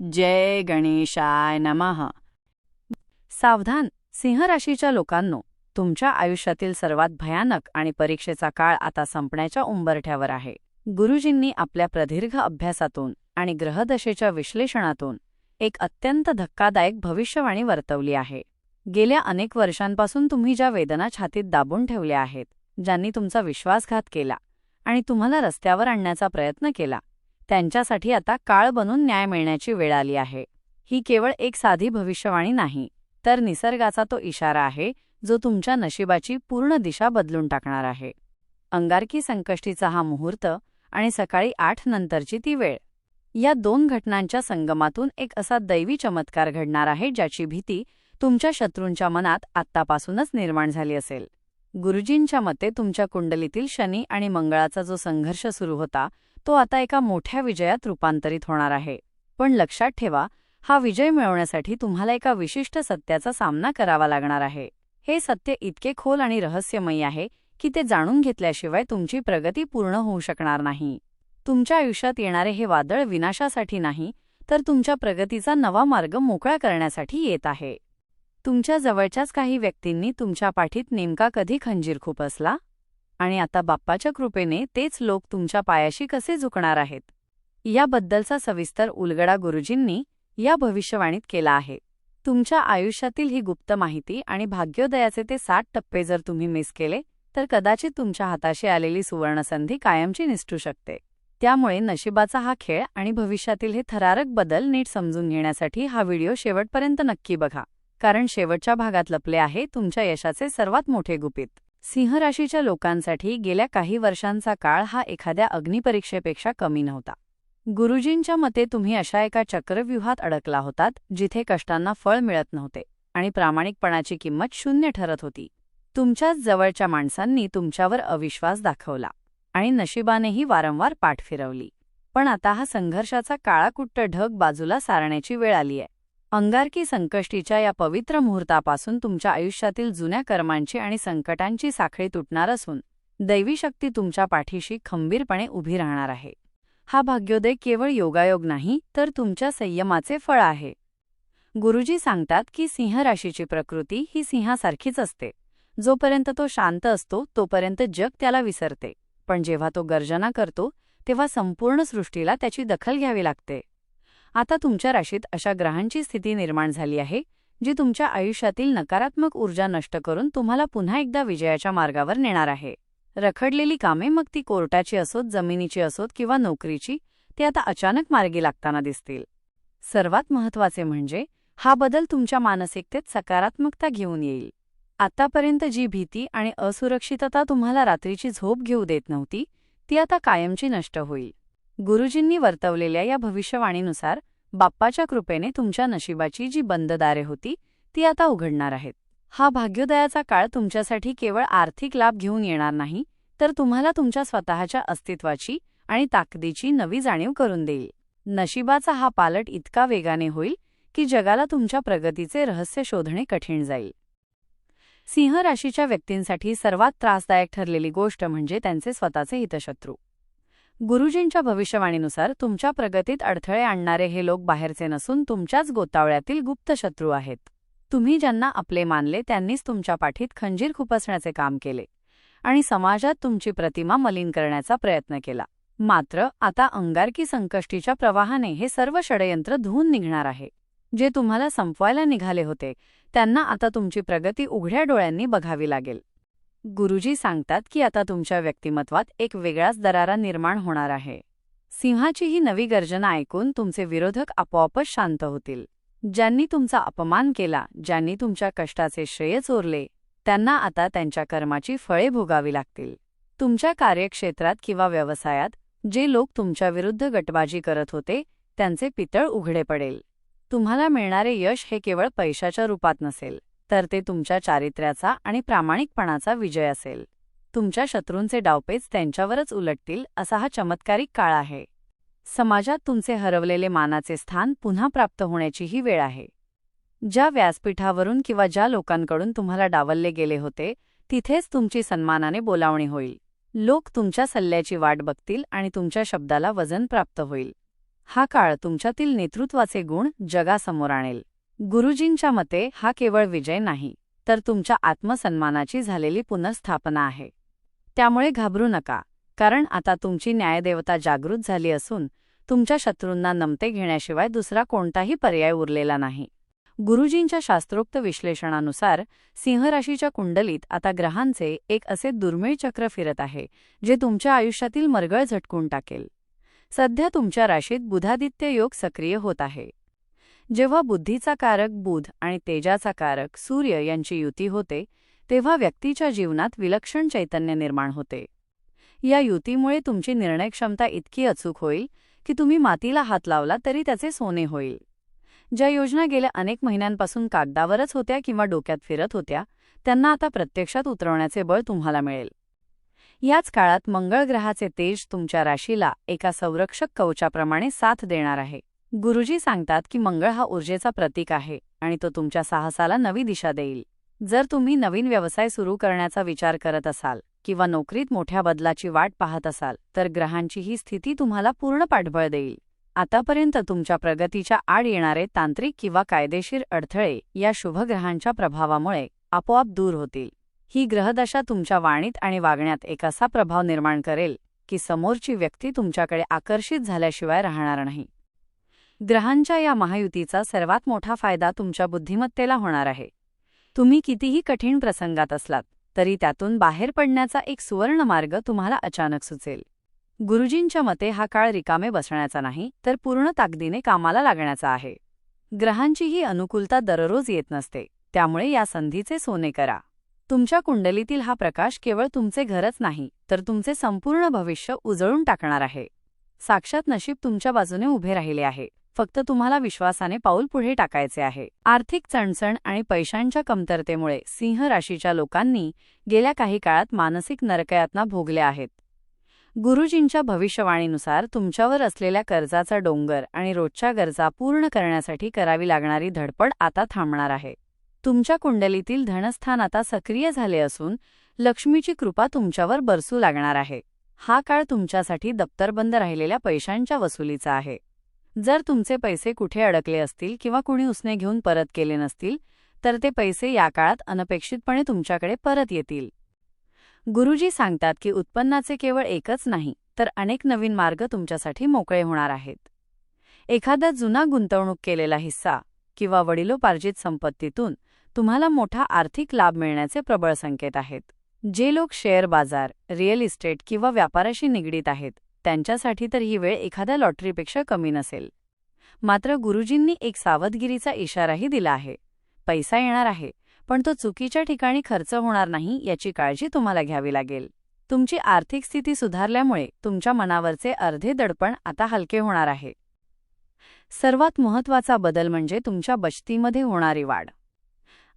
जय गणेशाय नमः. सावधान सिंह राशीच्या लोकांनो तुमच्या आयुष्यातील सर्वात भयानक आणि परीक्षेचा काळ आता संपण्याच्या उंबरठ्यावर आहे. गुरुजींनी आपल्या प्रदीर्घ अभ्यासातून आणि ग्रहदशेच्या विश्लेषणातून एक अत्यंत धक्कादायक भविष्यवाणी वर्तवली आहे. गेल्या अनेक वर्षांपासून तुम्ही ज्या वेदना छातीत दाबून ठेवल्या आहेत ज्यांनी तुमचा विश्वासघात केला आणि तुम्हाला रस्त्यावर आणण्याचा प्रयत्न केला त्यांच्यासाठी आता काळ बनून न्याय मिळण्याची वेळ आली आहे. ही केवळ एक साधी भविष्यवाणी नाही तर निसर्गाचा तो इशारा आहे जो तुमच्या नशिबाची पूर्ण दिशा बदलून टाकणार आहे. अंगारकी संकष्टीचा हा मुहूर्त आणि सकाळी आठ नंतरची ती वेळ. या दोन घटनांच्या संगमातून एक असा दैवी चमत्कार घडणार आहे ज्याची भीती तुमच्या शत्रूंच्या मनात आत्तापासूनच निर्माण झाली असेल. गुरुजींच्या मते तुमच्या कुंडलीतील शनी आणि मंगळाचा जो संघर्ष सुरू होता तो आता एका मोठ्या विजयात रूपांतरित होणार आहे. पण लक्षात ठेवा हा विजय मिळवण्यासाठी तुम्हाला एका विशिष्ट सत्याचा सामना करावा लागणार आहे. हे सत्य इतके खोल आणि रहस्यमयी आहे की ते जाणून घेतल्याशिवाय तुमची प्रगती पूर्ण होऊ शकणार नाही. तुमच्या आयुष्यात येणारे हे वादळ विनाशासाठी नाही तर तुमच्या प्रगतीचा नवा मार्ग मोकळा करण्यासाठी येत आहे. तुमच्या जवळच्याच काही व्यक्तींनी तुमच्या पाठीत नेमका कधी खंजीर खुपसला आणि आता बाप्पाच्या कृपेने तेच लोक तुमच्या पायाशी कसे झुकणार आहेत? याबद्दलचा सविस्तर उलगडा गुरुजींनी या भविष्यवाणीत केला आहे. तुमच्या आयुष्यातील ही गुप्त माहिती आणि भाग्योदयाचे ते साठ टप्पे जर तुम्ही मिस केले तर कदाचित तुमच्या हाताशी आलेली सुवर्णसंधी कायमची निसटू शकते. त्यामुळे नशिबाचा हा खेळ आणि भविष्यातील हे थरारक बदल नीट समजून घेण्यासाठी हा व्हिडिओ शेवटपर्यंत नक्की बघा कारण शेवटच्या भागात लपले आहे तुमच्या यशाचे सर्वात मोठे गुपित. सिंह राशीच्या लोकांसाठी गेल्या काही वर्षांचा काळ हा एखाद्या अग्निपरीक्षेपेक्षा कमी नव्हता. गुरुजींच्या मते तुम्ही अशा एका चक्रव्यूहात अडकला होतात जिथे कष्टांना फळ मिळत नव्हते आणि प्रामाणिकपणाची किंमत शून्य ठरत होती. तुमच्याच जवळच्या माणसांनी तुमच्यावर अविश्वास दाखवला आणि नशिबानेही वारंवार पाठ फिरवली. पण आता हा संघर्षाचा काळाकुट्ट ढग बाजूला सारण्याची वेळ आलीय. अंगारकी संकष्टीच्या या पवित्र मुहूर्तापासून तुमच्या आयुष्यातील जुन्या कर्मांची आणि संकटांची साखळी तुटणार असून दैवी शक्ती तुमच्या पाठीशी खंबीरपणे उभी राहणार आहे. हा भाग्योदय केवळ योगायोग नाही तर तुमच्या संयमाचे फळ आहे. गुरुजी सांगतात की सिंह राशीची प्रकृती ही सिंहासारखीच असते. जोपर्यंत तो शांत असतो तोपर्यंत जग त्याला विसरते. पण जेव्हा तो गर्जना करतो तेव्हा संपूर्ण सृष्टीला त्याची दखल घ्यावी लागते. आता तुमच्या राशीत अशा ग्रहांची स्थिती निर्माण झाली आहे जी तुमच्या आयुष्यातील नकारात्मक ऊर्जा नष्ट करून तुम्हाला पुन्हा एकदा विजयाच्या मार्गावर नेणार आहे. रखडलेली कामे मग ती कोर्टाची असोत जमिनीची असोत किंवा नोकरीची ती आता अचानक मार्गी लागताना दिसतील. सर्वात महत्त्वाचे म्हणजे हा बदल तुमच्या मानसिकतेत सकारात्मकता घेऊन येईल. आतापर्यंत जी भीती आणि असुरक्षितता तुम्हाला रात्रीची झोप घेऊ देत नव्हती ती आता कायमची नष्ट होईल. गुरुजींनी वर्तवलेल्या या भविष्यवाणीनुसार बाप्पाच्या कृपेने तुमच्या नशिबाची जी बंद दारे होती ती आता उघडणार आहेत. हा भाग्योदयाचा काळ तुमच्यासाठी केवळ आर्थिक लाभ घेऊन येणार नाही तर तुम्हाला तुमच्या स्वतःच्या अस्तित्वाची आणि ताकदीची नवी जाणीव करून देईल. नशिबाचा हा पालट इतका वेगाने होईल की जगाला तुमच्या प्रगतीचे रहस्य शोधणे कठीण जाईल. सिंह राशीच्या व्यक्तींसाठी सर्वात त्रासदायक ठरलेली गोष्ट म्हणजे त्यांचे स्वतःचे हितशत्रू. गुरुजींच्या भविष्यवाणीनुसार तुमच्या प्रगतीत अडथळे आणणारे हे लोक बाहेरचे नसून तुमच्याच गोतावळ्यातील गुप्त शत्रू आहेत. तुम्ही ज्यांना आपले मानले त्यांनीच तुमच्या पाठीत खंजीर खुपसण्याचे काम केले आणि समाजात तुमची प्रतिमा मलिन करण्याचा प्रयत्न केला. मात्र आता अंगारकी संकष्टीच्या प्रवाहाने हे सर्व षडयंत्र धुवून निघणार आहे. जे तुम्हाला संपवायला निघाले होते त्यांना आता तुमची प्रगती उघड्या डोळ्यांनी बघावी लागेल. गुरुजी सांगतात की आता तुमच्या व्यक्तिमत्वात एक वेगळाच दरारा निर्माण होणार आहे. सिंहाची ही नवी गर्जना ऐकून तुमचे विरोधक आपोआपच शांत होतील. ज्यांनी तुमचा अपमान केला ज्यांनी तुमच्या कष्टाचे श्रेय चोरले त्यांना आता त्यांच्या कर्माची फळे भोगावी लागतील. तुमच्या कार्यक्षेत्रात किंवा व्यवसायात जे लोक तुमच्याविरुद्ध गटबाजी करत होते त्यांचे पितळ उघडे पडेल. तुम्हाला मिळणारे यश हे केवळ पैशाच्या रूपात नसेल. तर ते तुमच्या चारित्र्याचा आणि प्रामाणिकपणाचा विजय असेल. तुमच्या शत्रूंचे डावपेच त्यांच्यावरच उलटतील असा हा चमत्कारिक काळ आहे. समाजात तुमचे हरवलेले मानाचे स्थान पुन्हा प्राप्त होण्याचीही वेळ आहे. ज्या व्यासपीठावरून किंवा ज्या लोकांकडून तुम्हाला डावलले गेले होते तिथेच तुमची सन्मानाने बोलावणी होईल. लोक तुमच्या सल्ल्याची वाट बघतील आणि तुमच्या शब्दाला वजन प्राप्त होईल. हा काळ तुमच्यातील नेतृत्वाचे गुण जगासमोर आणेल. गुरुजींच्या मते हा केवळ विजय नाही तर तुमच्या आत्मसन्मानाची झालेली पुनर्स्थापना आहे. त्यामुळे घाबरू नका कारण आता तुमची न्यायदेवता जागृत झाली असून तुमच्या शत्रूंना नमते घेण्याशिवाय दुसरा कोणताही पर्याय उरलेला नाही. गुरुजींच्या शास्त्रोक्त विश्लेषणानुसार सिंहराशीच्या कुंडलीत आता ग्रहांचे एक असे दुर्मिळ चक्र फिरत आहे जे तुमच्या आयुष्यातील मरगळ झटकून टाकेल. सध्या तुमच्या राशीत बुधादित्य योग सक्रिय होत आहे. जेव्हा बुद्धीचा कारक बुध आणि तेजाचा कारक सूर्य यांची युती होते तेव्हा व्यक्तीच्या जीवनात विलक्षण चैतन्य निर्माण होते. या युतीमुळे तुमची निर्णयक्षमता इतकी अचूक होईल की तुम्ही मातीला हात लावला तरी त्याचे सोने होईल. ज्या योजना गेल्या अनेक महिन्यांपासून कागदावरच होत्या किंवा डोक्यात फिरत होत्या त्यांना आता प्रत्यक्षात उतरवण्याचे बळ तुम्हाला मिळेल. याच काळात मंगळ ग्रहाचे तेज तुमच्या राशीला एका संरक्षक कवचाप्रमाणे साथ देणार आहे. गुरुजी सांगतात की मंगळ हा ऊर्जेचा प्रतीक आहे आणि तो तुमच्या साहसाला नवी दिशा देईल. जर तुम्ही नवीन व्यवसाय सुरू करण्याचा विचार करत असाल किंवा नोकरीत मोठ्या बदलाची वाट पाहत असाल तर ग्रहांची ही स्थिती तुम्हाला पूर्ण पाठबळ देईल. आतापर्यंत तुमच्या प्रगतीच्या आड येणारे तांत्रिक किंवा कायदेशीर अडथळे या शुभग्रहांच्या प्रभावामुळे आपोआप दूर होतील. ही ग्रहदशा तुमच्या वाणीत आणि वागण्यात एक असा प्रभाव निर्माण करेल की समोरची व्यक्ती तुमच्याकडे आकर्षित झाल्याशिवाय राहणार नाही. ग्रहांच्या या महायुतीचा सर्वात मोठा फायदा तुमच्या बुद्धिमत्तेला होणार आहे. तुम्ही कितीही कठीण प्रसंगात असलात तरी त्यातून बाहेर पडण्याचा एक सुवर्ण मार्ग तुम्हाला अचानक सुचेल. गुरुजींच्या मते हा काळ रिकामे बसण्याचा नाही तर पूर्ण ताकदीने कामाला लागण्याचा आहे. ग्रहांची ही अनुकूलता दररोज येत नसते त्यामुळे या संधीचे सोने करा. तुमच्या कुंडलीतील हा प्रकाश केवळ तुमचे घरच नाही तर तुमचे संपूर्ण भविष्य उजळून टाकणार आहे. साक्षात नशीब तुमच्या बाजूने उभे राहिले आहे. फक्त तुम्हाला विश्वासाने पाऊल पुढे टाकायचे आहे. आर्थिक चणचण आणि पैशांच्या कमतरतेमुळे सिंह राशीच्या लोकांनी गेल्या काही काळात मानसिक नरकयातना भोगल्या आहेत. गुरुजींच्या भविष्यवाणीनुसार तुमच्यावर असलेल्या कर्जाचा डोंगर आणि रोजच्या गरजा पूर्ण करण्यासाठी करावी लागणारी धडपड आता थांबणार आहे. तुमच्या कुंडलीतील धनस्थान आता सक्रिय झाले असून लक्ष्मीची कृपा तुमच्यावर बरसू लागणार आहे. हा काळ तुमच्यासाठी दप्तरबंद राहिलेल्या पैशांच्या वसुलीचा आहे. जर तुमचे पैसे कुठे अडकले असतील किंवा कुणी उसने घेऊन परत केले नसतील तर ते पैसे या काळात अनपेक्षितपणे तुमच्याकडे परत येतील. गुरुजी सांगतात की उत्पन्नाचे केवळ एकच नाही तर अनेक नवीन मार्ग तुमच्यासाठी मोकळे होणार आहेत. एखादा जुना गुंतवणूक केलेला हिस्सा किंवा वडिलोपार्जित संपत्तीतून तुम्हाला मोठा आर्थिक लाभ मिळण्याचे प्रबळ संकेत आहेत. जे लोक शेअर बाजार रिअल इस्टेट किंवा व्यापाराशी निगडीत आहेत त्यांच्यासाठी तर ही वेळ एखाद्या लॉटरीपेक्षा कमी नसेल. मात्र गुरुजींनी एक सावधगिरीचा इशाराही दिला आहे. पैसा येणार आहे पण तो चुकीच्या ठिकाणी खर्च होणार नाही याची काळजी तुम्हाला घ्यावी लागेल. तुमची आर्थिक स्थिती सुधारल्यामुळे तुमच्या मनावरचे अर्धे दडपण आता हलके होणार आहे. सर्वात महत्त्वाचा बदल म्हणजे तुमच्या बचतीमध्ये होणारी वाढ.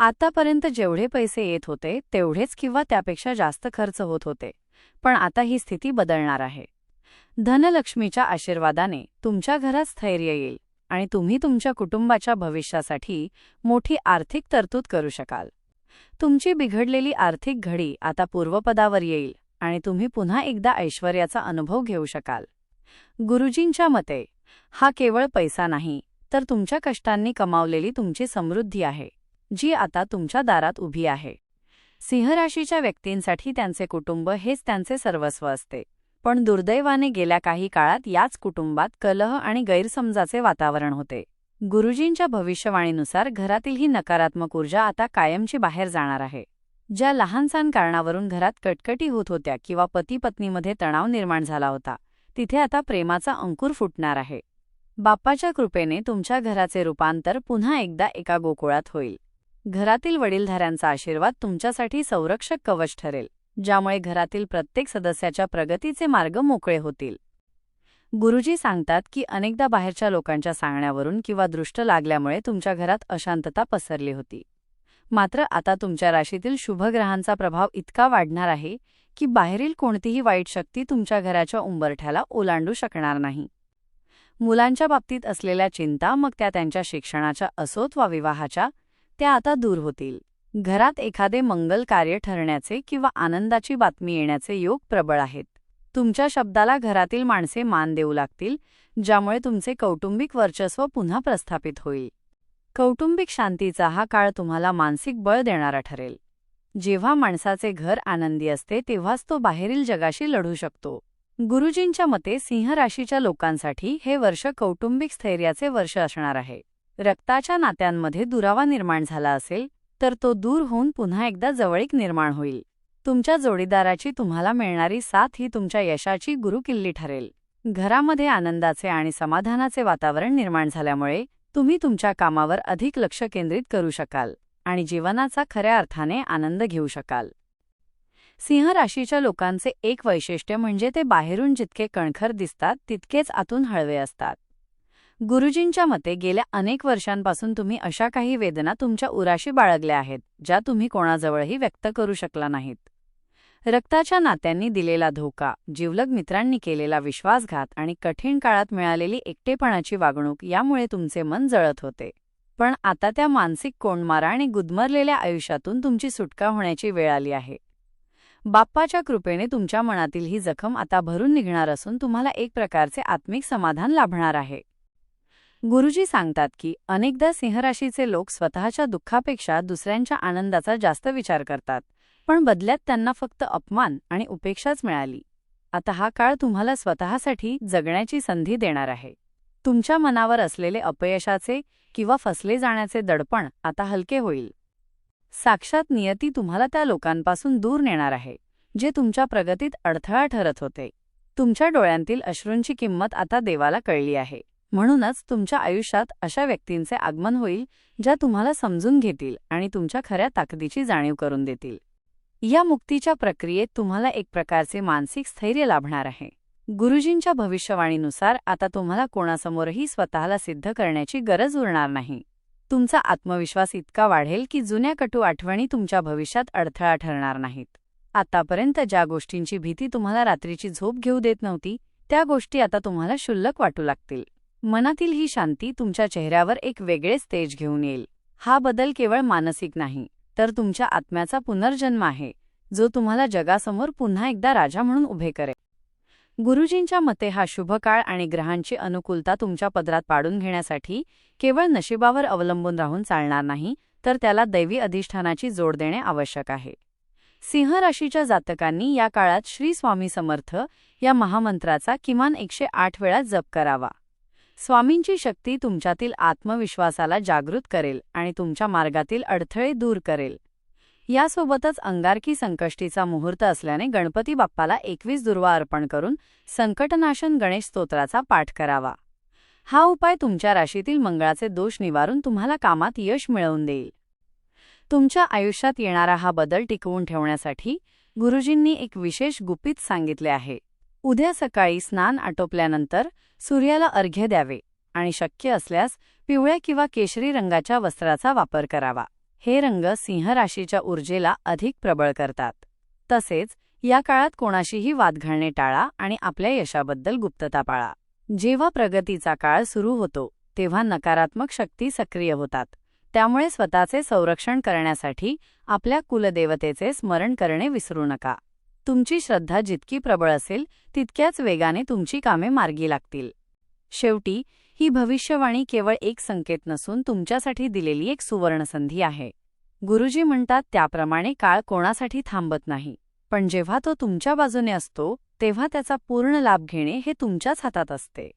आतापर्यंत जेवढे पैसे येत होते तेवढेच किंवा त्यापेक्षा जास्त खर्च होत होते पण आता ही स्थिती बदलणार आहे. धनलक्ष्मीच्या आशीर्वादाने तुमच्या घरात स्थैर्य येईल आणि तुम्ही तुमच्या कुटुंबाच्या भविष्यासाठी मोठी आर्थिक तरतूद करू शकाल. तुमची बिघडलेली आर्थिक घडी आता पूर्वपदावर येईल आणि तुम्ही पुन्हा एकदा ऐश्वर्याचा अनुभव घेऊ शकाल. गुरुजींच्या मते हा केवळ पैसा नाही तर तुमच्या कष्टांनी कमावलेली तुमची समृद्धी आहे जी आता तुमच्या दारात उभी आहे. सिंहराशीच्या व्यक्तींसाठी त्यांचे कुटुंब हेच त्यांचे सर्वस्व असते. पण दुर्दैवाने गेल्या काही काळात याच कुटुंबात कलह आणि गैरसमजाचे वातावरण होते. गुरुजींच्या भविष्यवाणीनुसार घरातील ही नकारात्मक ऊर्जा आता कायमची बाहेर जाणार आहे. ज्या लहानसहान कारणावरून घरात कटकटी होत होत्या किंवा पती पत्नीमध्ये तणाव निर्माण झाला होता तिथे आता प्रेमाचा अंकुर फुटणार आहे. बाप्पाच्या कृपेने तुमच्या घराचे रूपांतर पुन्हा एकदा एका गोकुळात होईल. घरातील वडीलधाऱ्यांचा आशीर्वाद तुमच्यासाठी संरक्षक कवच ठरेल. ज्यामुळे घरातील प्रत्येक सदस्याच्या प्रगतीचे मार्ग मोकळे होतील. गुरुजी सांगतात की अनेकदा बाहेरच्या लोकांच्या सांगण्यावरून किंवा दृष्ट लागल्यामुळे तुमच्या घरात अशांतता पसरली होती. मात्र आता तुमच्या राशीतील शुभग्रहांचा प्रभाव इतका वाढणार आहे की बाहेरील कोणतीही वाईट शक्ती तुमच्या घराच्या उंबरठ्याला ओलांडू शकणार नाही. मुलांच्या बाबतीत असलेल्या चिंता मग त्या त्यांच्या शिक्षणाच्या असोत वा विवाहाच्या त्या आता दूर होतील. घरात एखादे मंगल कार्य ठरण्याचे किंवा आनंदाची बातमी येण्याचे योग प्रबळ आहेत. तुमच्या शब्दाला घरातील माणसे मान देऊ लागतील ज्यामुळे तुमचे कौटुंबिक वर्चस्व पुन्हा प्रस्थापित होईल. कौटुंबिक शांतीचा हा काळ तुम्हाला मानसिक बळ देणारा ठरेल. जेव्हा माणसाचे घर आनंदी असते तेव्हाच तो बाहेरील जगाशी लढू शकतो. गुरुजींच्या मते सिंह राशीच्या लोकांसाठी हे वर्ष कौटुंबिक स्थैर्याचे वर्ष असणार आहे. रक्ताच्या नात्यांमध्ये दुरावा निर्माण झाला असेल तर तो दूर होऊन पुन्हा एकदा जवळीक निर्माण होईल. तुमच्या जोडीदाराची तुम्हाला मिळणारी साथ ही तुमच्या यशाची गुरुकिल्ली ठरेल. घरामध्ये आनंदाचे आणि समाधानाचे वातावरण निर्माण झाल्यामुळे तुम्ही तुमच्या कामावर अधिक लक्ष केंद्रित करू शकाल आणि जीवनाचा खऱ्या अर्थाने आनंद घेऊ शकाल. सिंह राशीच्या लोकांचे एक वैशिष्ट्य म्हणजे ते बाहेरून जितके कणखर दिसतात तितकेच आतून हळवे असतात. गुरुजींच्या मते गेल्या अनेक वर्षांपासून तुम्ही अशा काही वेदना तुमच्या उराशी बाळगल्या आहेत ज्या तुम्ही कोणाजवळही व्यक्त करू शकला नाहीत. रक्ताच्या नात्यांनी दिलेला धोका जिवलग मित्रांनी केलेला विश्वासघात आणि कठीण काळात मिळालेली एकटेपणाची वागणूक यामुळे तुमचे मन जळत होते. पण आता त्या मानसिक कोंडमारा आणि गुदमरलेल्या आयुष्यातून तुमची सुटका होण्याची वेळ आली आहे. बाप्पाच्या कृपेने तुमच्या मनातील ही जखम आता भरून निघणार असून तुम्हाला एक प्रकारचे आत्मिक समाधान लाभणार आहे. गुरुजी सांगतात की अनेकदा सिंहराशीचे लोक स्वतःच्या दुःखापेक्षा दुसऱ्यांच्या आनंदाचा जास्त विचार करतात पण बदल्यात त्यांना फक्त अपमान आणि उपेक्षाच मिळाली. आता हा काळ तुम्हाला स्वतःसाठी जगण्याची संधी देणार आहे. तुमच्या मनावर असलेले अपयशाचे किंवा फसले जाण्याचे दडपण आता हलके होईल. साक्षात नियती तुम्हाला त्या लोकांपासून दूर नेणार आहे जे तुमच्या प्रगतीत अडथळा ठरत होते. तुमच्या डोळ्यांतील अश्रूंची किंमत आता देवाला कळली आहे. म्हणूनच तुमच्या आयुष्यात अशा व्यक्तींचे आगमन होईल ज्या तुम्हाला समजून घेतील आणि तुमच्या खऱ्या ताकदीची जाणीव करून देतील. या मुक्तीच्या प्रक्रियेत तुम्हाला एक प्रकारचे मानसिक स्थैर्य लाभणार आहे. गुरुजींच्या भविष्यवाणीनुसार आता तुम्हाला कोणासमोरही स्वतःला सिद्ध करण्याची गरज उरणार नाही. तुमचा आत्मविश्वास इतका वाढेल की जुन्या कटू आठवणी तुमच्या भविष्यात अडथळा ठरणार नाहीत. आतापर्यंत ज्या गोष्टींची भीती तुम्हाला रात्रीची झोप घेऊ देत नव्हती त्या गोष्टी आता तुम्हाला शुल्लक वाटू लागतील. मनातील ही शांती तुमच्या चेहऱ्यावर एक वेगळेच तेज घेऊन येईल. हा बदल केवळ मानसिक नाही तर तुमच्या आत्म्याचा पुनर्जन्म आहे जो तुम्हाला जगासमोर पुन्हा एकदा राजा म्हणून उभे करेल. गुरुजींच्या मते हा शुभ काळ आणि ग्रहांची अनुकूलता तुमच्या पदरात पाडून घेण्यासाठी केवळ नशिबावर अवलंबून राहून चालणार नाही तर त्याला दैवी अधिष्ठानाची जोड देणे आवश्यक आहे. सिंह राशीच्या जातकांनी या काळात श्री स्वामी समर्थ या महामंत्राचा किमान एकशे आठ वेळा जप करावा. स्वामींची शक्ती तुमच्यातील आत्मविश्वासाला जागृत करेल आणि तुमच्या मार्गातील अडथळे दूर करेल. यासोबतच अंगारकी संकष्टीचा मुहूर्त असल्याने गणपती बाप्पाला एकवीस दुर्वा अर्पण करून संकटनाशन गणेश स्तोत्राचा पाठ करावा. हा उपाय तुमच्या राशीतील मंगळाचे दोष निवारून तुम्हाला कामात यश मिळवून देईल. तुमच्या आयुष्यात येणारा हा बदल टिकवून ठेवण्यासाठी गुरुजींनी एक विशेष गुपित सांगितले आहे. उद्या सकाळी स्नान आटोपल्यानंतर सूर्याला अर्घ्य द्यावे आणि शक्य असल्यास पिवळ्या किंवा केशरी रंगाच्या वस्त्राचा वापर करावा. हे रंग सिंह राशीच्या ऊर्जेला अधिक प्रबळ करतात. तसेच या काळात कोणाशीही वाद घालणे टाळा आणि आपल्या यशाबद्दल गुप्तता पाळा. जेव्हा प्रगतीचा काळ सुरू होतो तेव्हा नकारात्मक शक्ती सक्रिय होतात. त्यामुळे स्वतःचे संरक्षण करण्यासाठी आपल्या कुलदेवतेचे स्मरण करणे विसरू नका. तुमची श्रद्धा जितकी प्रबळ असेल तितक्याच वेगाने तुमची कामे मार्गी लागतील. शेवटी ही भविष्यवाणी केवळ एक संकेत नसून तुमच्यासाठी दिलेली एक सुवर्णसंधी आहे. गुरुजी म्हणतात त्याप्रमाणे काळ कोणासाठी थांबत नाही. पण जेव्हा तो तुमच्या बाजूने असतो तेव्हा त्याचा पूर्ण लाभ घेणे हे तुमच्याच हातात असते.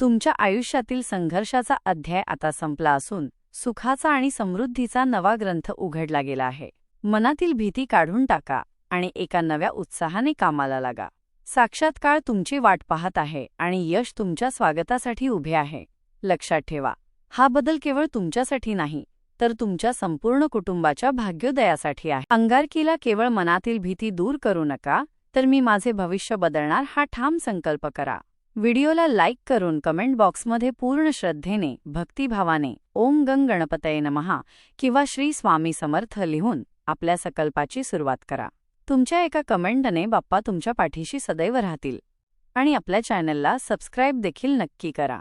तुमच्या आयुष्यातील संघर्षाचा अध्याय आता संपला असून सुखाचा आणि समृद्धीचा नवा ग्रंथ उघडला गेला आहे. मनातील भीती काढून टाका. आणि एका नव्या उत्साहाने कामाला लागा. साक्षात्काळ तुमची वाट पाहत आहे आणि यश तुमच्या स्वागतासाठी उभे आहे. लक्षात ठेवा हा बदल केवळ तुमच्यासाठी नाही तर तुमच्या संपूर्ण कुटुंबाच्या भाग्योदयासाठी आहे. अंगारकीला केवळ मनातील भीती दूर करू नका तर मी माझे भविष्य बदलणार हा ठाम संकल्प करा. व्हिडिओला लाईक करून कमेंट बॉक्समध्ये पूर्ण श्रद्धेने भक्तिभावाने ओम गंग गणपतये नमहा किंवा श्री स्वामी समर्थ लिहून आपल्या संकल्पाची सुरुवात करा. तुमच्या एका कमेंटने बाप्पा तुमच्या पाठीशी सदैव राहतील. आणि आपल्या चॅनलला सबस्क्राईब देखील नक्की करा.